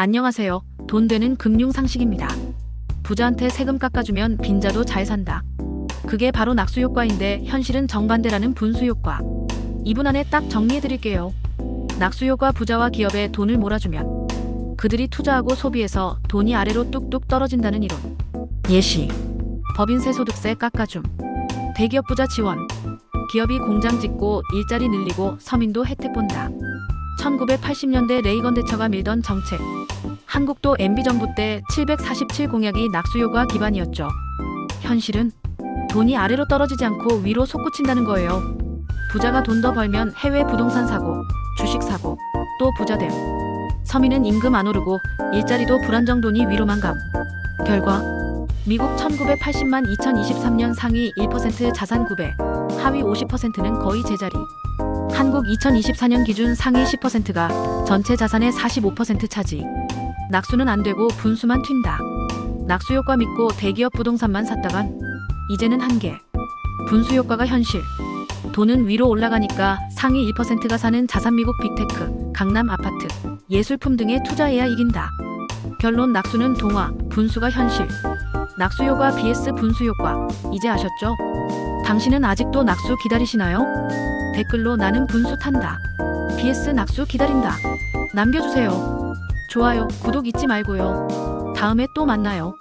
안녕하세요. 돈 되는 금융 상식입니다. 부자한테 세금 깎아주면 빈자도 잘 산다. 그게 바로 낙수 효과인데 현실은 정반대라는 분수 효과. 2분 안에 딱 정리해 드릴게요. 낙수 효과 부자와 기업에 돈을 몰아주면 그들이 투자하고 소비해서 돈이 아래로 뚝뚝 떨어진다는 이론. 예시. 법인세 소득세 깎아줌. 대기업 부자 지원. 기업이 공장 짓고 일자리 늘리고 서민도 혜택 본다. 1980년대 레이건 대처가 밀던 정책. 한국도 MB 정부 때 747 공약이 낙수효과 기반이었죠. 현실은 돈이 아래로 떨어지지 않고 위로 솟구친다는 거예요. 부자가 돈 더 벌면 해외 부동산 사고, 주식 사고, 또 부자됨. 서민은 임금 안 오르고 일자리도 불안정 돈이 위로만 감. 결과 미국 1980만 2023년 상위 1% 자산 9배, 하위 50%는 거의 제자리. 한국 2024년 기준 상위 10%가 전체 자산의 45% 차지. 낙수는 안 되고 분수만 튄다. 낙수 효과 믿고 대기업 부동산만 샀다간 이제는 한계. 분수 효과가 현실. 돈은 위로 올라가니까 상위 1%가 사는 자산 미국 빅테크, 강남 아파트, 예술품 등에 투자해야 이긴다. 결론 낙수는 동화, 분수가 현실. 낙수 효과 vs 분수 효과. 이제 아셨죠? 당신은 아직도 낙수 기다리시나요? 댓글로 나는 분수 탄다. vs 낙수 기다린다. 남겨주세요. 좋아요, 구독 잊지 말고요. 다음에 또 만나요.